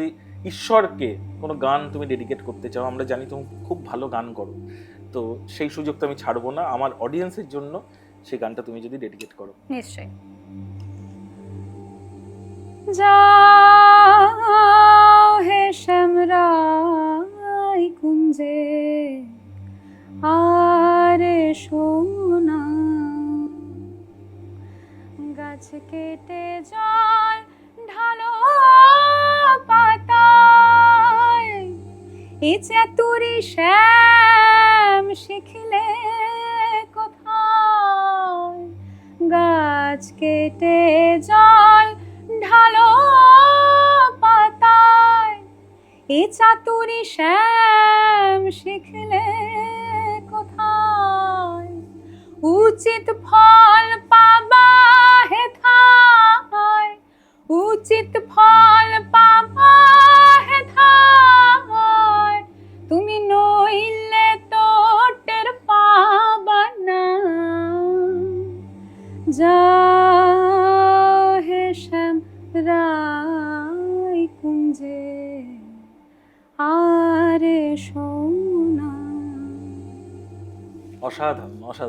যদি ঈশ্বরকে কোনো গান তুমি ডেডিকেট করতে চাও, আমরা জানি তুমি খুব ভালো গান করো, তো সেই সুযোগ তো আমি ছাড়বো না। আমার অডিয়েন্সের জন্য সেই গানটা তুমি যদি ডেডিকেট করো। নিশ্চয়ই। যাও হে শ্যামরাই কুঞ্জে, আরে সোনা গাছ কেটে জল এ চাতুরি শ্যাম শিখলে কোথায়? গাছ কেটে জল ঢালো পাতায়। এ চাতুরি শ্যাম শিখলে কোথায়? উচিত ফল পাবা হেথায়। উচিত ফল পাবা যাও হে শ্যাম রায় কুঞ্জে আরে সোনা। অসাধারণ অসাধারণ।